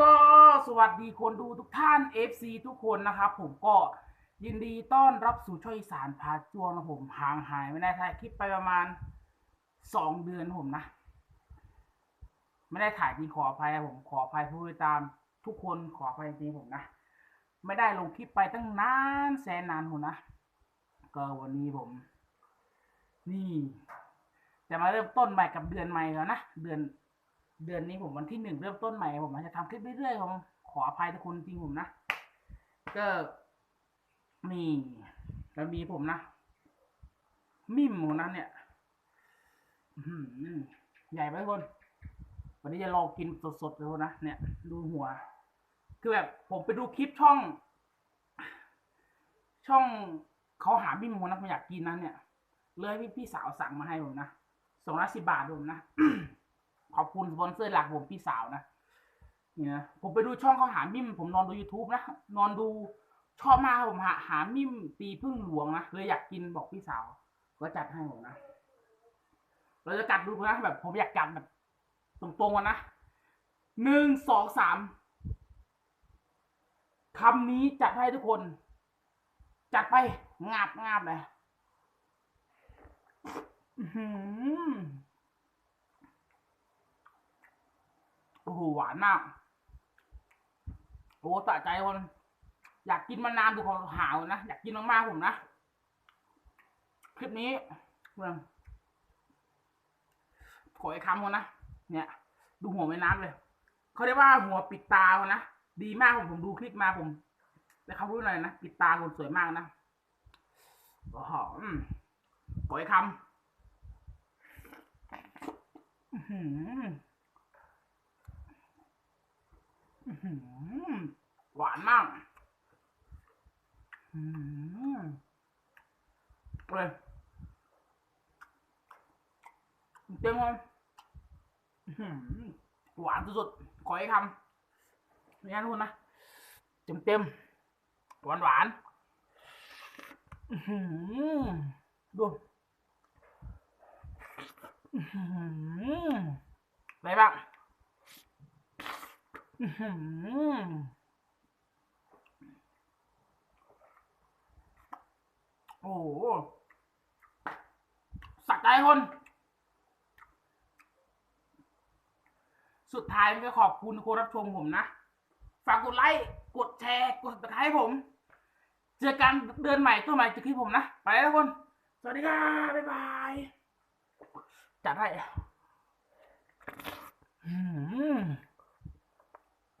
ก็สวัสดีคนดูทุกท่าน FC ทุกคนนะครับ ผมก็ยินดีต้อนรับสู่ช่องอีสานพาจวงนะผมห่างหายไม่ได้ถ่ายคลิปไปประมาณสองเดือนผมนะ ไม่ได้ถ่ายจริงขออภัยผมขออภัยผู้ติดตามทุกคนขออภัยจริงผมนะ ไม่ได้ลงคลิปไปตั้งนานแสนนานผมนะ ก็วันนี้ผม นี่ จะมาเริ่มต้นใหม่กับเดือนใหม่แล้วนะเดือน เดือนนี้ผมวันที่หนึ่งเริ่มต้นใหม่ ผมอาจจะทำคลิปเรื่อยๆผมขออภัยทุกคนจริงผมนะ ก็นี่แล้วมีผมนะมิมผมนะเนี่ยอื้อหือใหญ่ไหมคน วันนี้จะลองกินสดๆเลยนะเนี่ย ดูหัว คือแบบผมไปดูคลิปช่อง ช่องเขาหามิมผมนะผมอยากกินนะเนี่ย เลยพี่พี่สาวสั่งมาให้ผมนะสองร้อยสิบบาทผมนะ ขอบคุณสปอนเซอร์หลักผมพี่สาวนะเนี่นะผมไปดูช่องเขาหามิมผมนอนดู youtube นะนอนดูชอบมากผมหาหามิมตีพึ่งหลวงนะเลยอยากกินบอกพี่สาว ก็จัดให้ผมนะเราจะกัดดูนะแบบ ผมอยากกัดแบบตรงๆกันนะหนึ่งสองสามคำนี้จัดให้ทุกคน จัดไปงาบงาบเลยอื้อ หวานมาก โอ้สะใจคน อยากกินมานานดูของหาวนะ อยากกินมากๆผมนะ คลิปนี้เรื่องขอไอ้คำคนนะ เนี่ย ดูหัวไม่น้ำเลย เขาเรียกว่าหัวปิดตาคนนะ ดีมากผมผมดูคลิปมาผมแต่เขาพูดอะไรนะ ปิดตาคนสวยมากนะโอ้โหอมขอไอ้คำอื้อ หวานมากเลยเต็มเลยหวานสุดๆขอให้คำนี่นะทุกคนนะเต็มเต็มหวานหวานดูอื้อหืออะไรบ้าง โอ้โหสักใจคน สุดท้ายก็ขอบคุณคนรับชมผมนะ ฝากกดไลค์ กดแชร์ กดติดตามให้ผม เจอกันเดือนใหม่ตัวใหม่จะคลิปผมนะ ไปแล้วทุกคน สวัสดีครับบ๊ายบาย จัดให้อืม